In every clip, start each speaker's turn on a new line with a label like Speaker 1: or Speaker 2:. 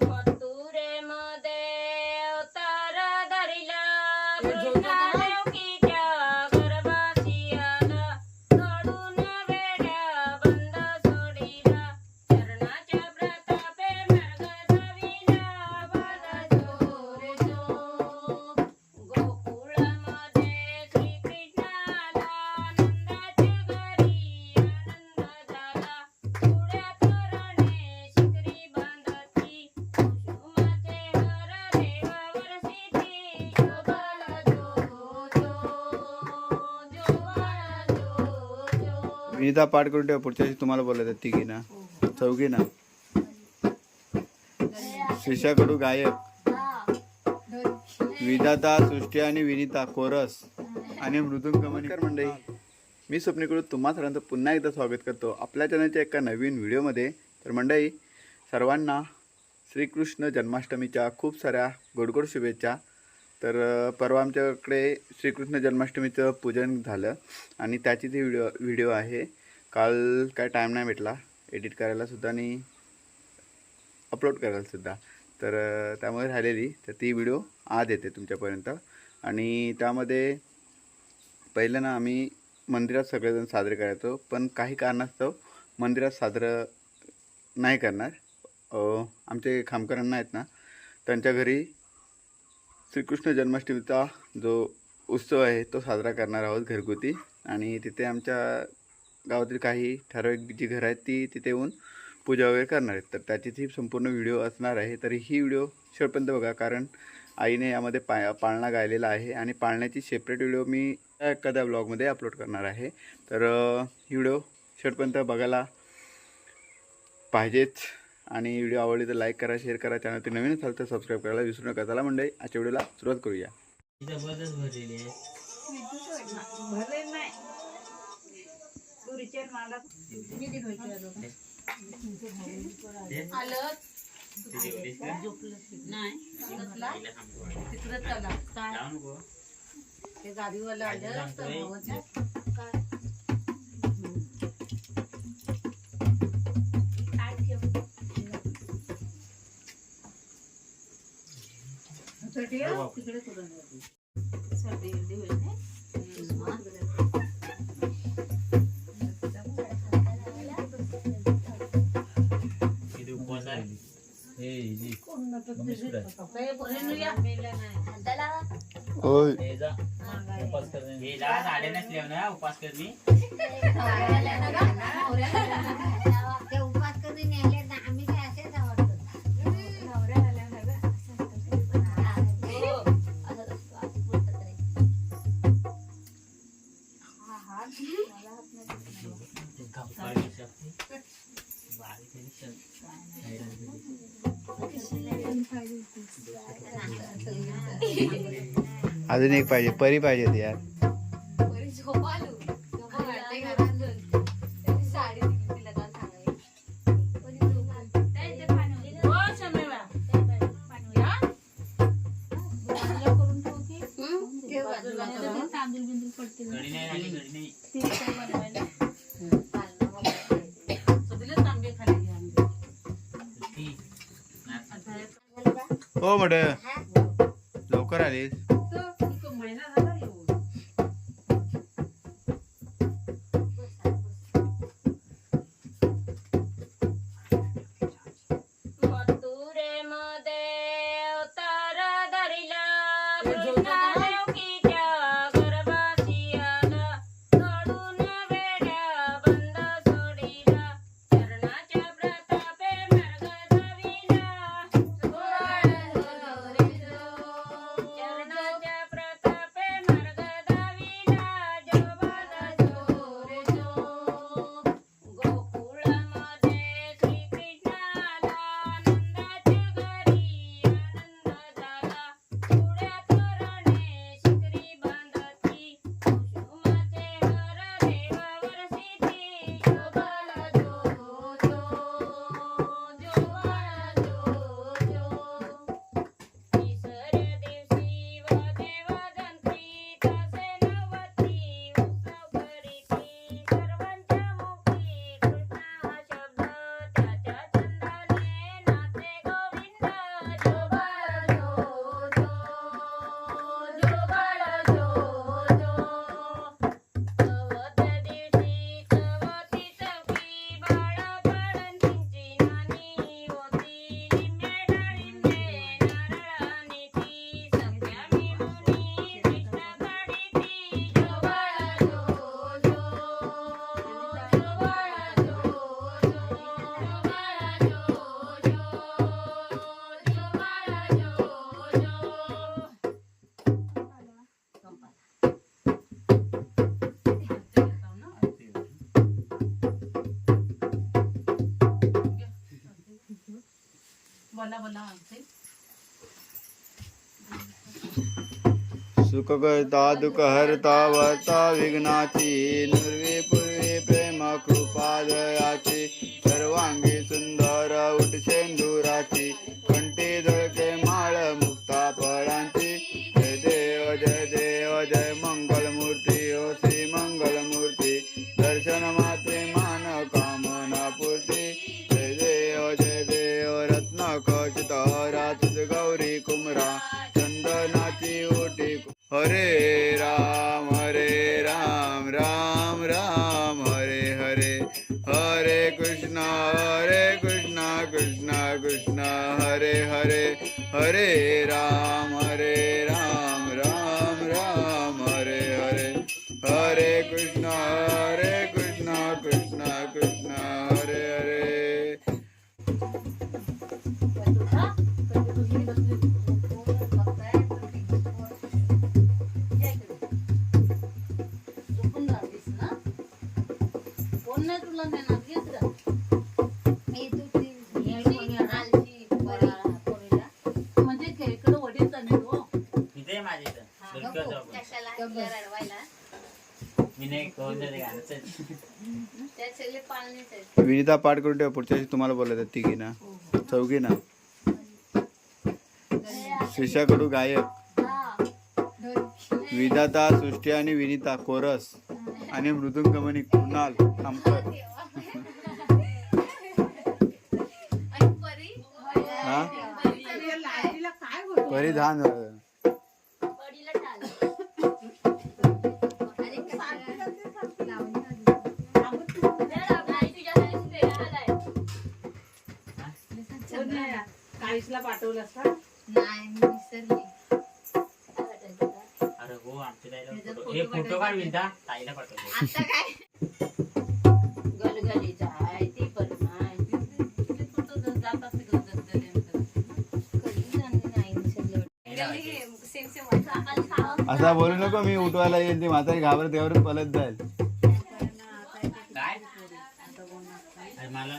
Speaker 1: Ладно. विधा
Speaker 2: विनिता पाठ करून ठेवा पुढच्या तुम्हाला बोलायचं तिघी ना. चौघी ना. शिष्याकडू गायक. विधाता सृष्टी आणि विनिता कोरस आणि मृदुंग कमनीकर मंडळी. मी स्वप्नीकडून तुम्हा सर्वांचं पुन्हा एकदा स्वागत करतो. आपल्या चॅनलच्या एका नवीन व्हिडिओमध्ये तर मंडळी सर्वांना श्रीकृष्ण जन्माष्टमीच्या खूप साऱ्या गोडगोड शुभेच्छा. तर परवा आमच्याकडे श्रीकृष्ण जन्माष्टमीचं पूजन झालं आणि त्याची ती व्हिडिओ व्हिडिओ आहे. काल काय टाईम नाही भेटला. एडिट करायलासुद्धा आणि अपलोड करायलासुद्धा तर त्यामुळे राहिलेली. तर ती व्हिडिओ आज येते तुमच्यापर्यंत. आणि त्यामध्ये पहिलं ना आम्ही मंदिरात सगळेजण साजरे करायचो पण काही कारणास्तव मंदिरात साजरं नाही करणार. आमचे खामकरांना आहेत ना त्यांच्या घरी श्रीकृष्ण जन्माष्टमीचा जो उत्सव आहे तो साजरा करणार आहोत घरगुती. आणि तिथे आमच्या गावातील काही ठराविक जी घरं आहेत ती तिथे येऊन पूजा वगैरे करणार आहेत. तर त्याची संपूर्ण व्हिडिओ असणार आहे. तर ही व्हिडिओ शेवटपर्यंत बघा कारण आईने यामध्ये पा पाळणा गायलेला आहे. आणि पाळण्याची सेपरेट व्हिडिओ मी एखाद्या ब्लॉगमध्ये अपलोड करणार आहे. तर ही व्हिडिओ शेवटपर्यंत बघायला पाहिजेच. आणि व्हिडिओ आवडली तर लाईक करा शेअर करा चॅनल नवीन असाल तर सबस्क्राईब करायला विसरू नका चला मंडळी आजच्या व्हिडिओला सुरुवात करूया
Speaker 3: जबरदस्त भरलेली आहे
Speaker 4: भरले नाही तुरीचे मला
Speaker 1: आलं
Speaker 3: ते जेवलीस का?
Speaker 1: नाही
Speaker 3: पहिला सांगतो.
Speaker 1: तिकडे चला काय. ते गाडीवाला आलं
Speaker 3: सांगतोय.
Speaker 4: तिकडे
Speaker 3: उपवास आहे?
Speaker 1: काही बोलून या.
Speaker 2: होय.
Speaker 3: हे जा. हे जा, साड्या नसल्या ना उपास करणे.
Speaker 2: अजून एक पाहिजे परी पाहिजे यार.
Speaker 1: हो
Speaker 2: मड लवकर आलीस. सुख करता दुःख हरता वर्ता विघ्नाची नुर्वी पूर्वी प्रेम कृपा दयाची सर्वांगी सुंदर उठशेंदुराची कंठी दळके माळ मुक्ता फळांची. जय देव जय देव जय मंगल मूर्ती ओ श्री मंगल मूर्ती दर्शन मात्रे मान कामना पूर्ती. हरे हरे हरे राम हरे विनिता पाठ करून ठेवा पुढच्या तुम्हाला बोलायचं तिघी ना. चौघी ना. शिष्याकडू गायक. विधाता सृष्टी आणि विनिता कोरस आणि मृदुंगमणी कुणाल हा?
Speaker 4: होतं
Speaker 2: परिधान
Speaker 5: आणि
Speaker 4: काळीसला पाठवलं का?
Speaker 5: नाही मी विसरली.
Speaker 3: अरे हो आमच्या ताईला फोटो हे फोटो काढ विंता. ताईला पाठवतो.
Speaker 5: आता काय?
Speaker 1: गलगलीचा आहे ती पण आहे.
Speaker 5: कधी जाणे नाही विसरले.
Speaker 2: असा बोलू नको मी उठवायला येईल ती म्हातारी घाबरत घाबरत पलत जाईल.
Speaker 3: काय? अरे मला.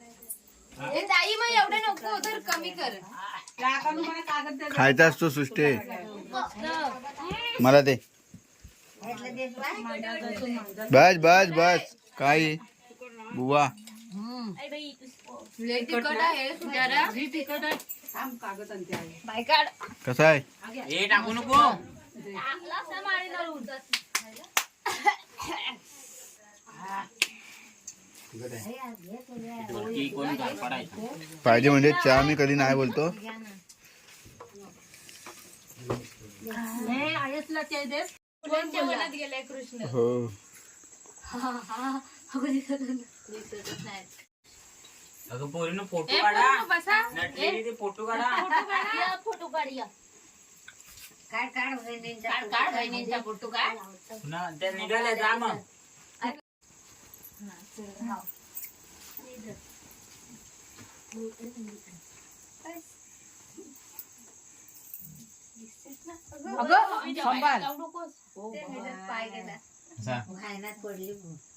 Speaker 4: कागद द्या.
Speaker 2: खायचा असतो सृष्टी. मला दे. बस बस बस. काय बुवा. कसा आहे?
Speaker 3: हे टाकू नको वरती कोण घर पडायचं
Speaker 2: पाहिजे म्हणजे चहा मी कधी नाही बोलतो.
Speaker 4: हे.
Speaker 3: अगं पोरीनं फोटो काढा. फोटो काढा.
Speaker 5: काढ. काढ बहिणींचा
Speaker 1: काढ बहिणींचा फोटो काढ
Speaker 3: त्या निघाल्या जा मग.
Speaker 4: mà từ
Speaker 5: học đi được đi
Speaker 3: đến
Speaker 5: đi Agak, sampai. Sampai. Sampai. Sampai. Sampai. Sampai. Sampai.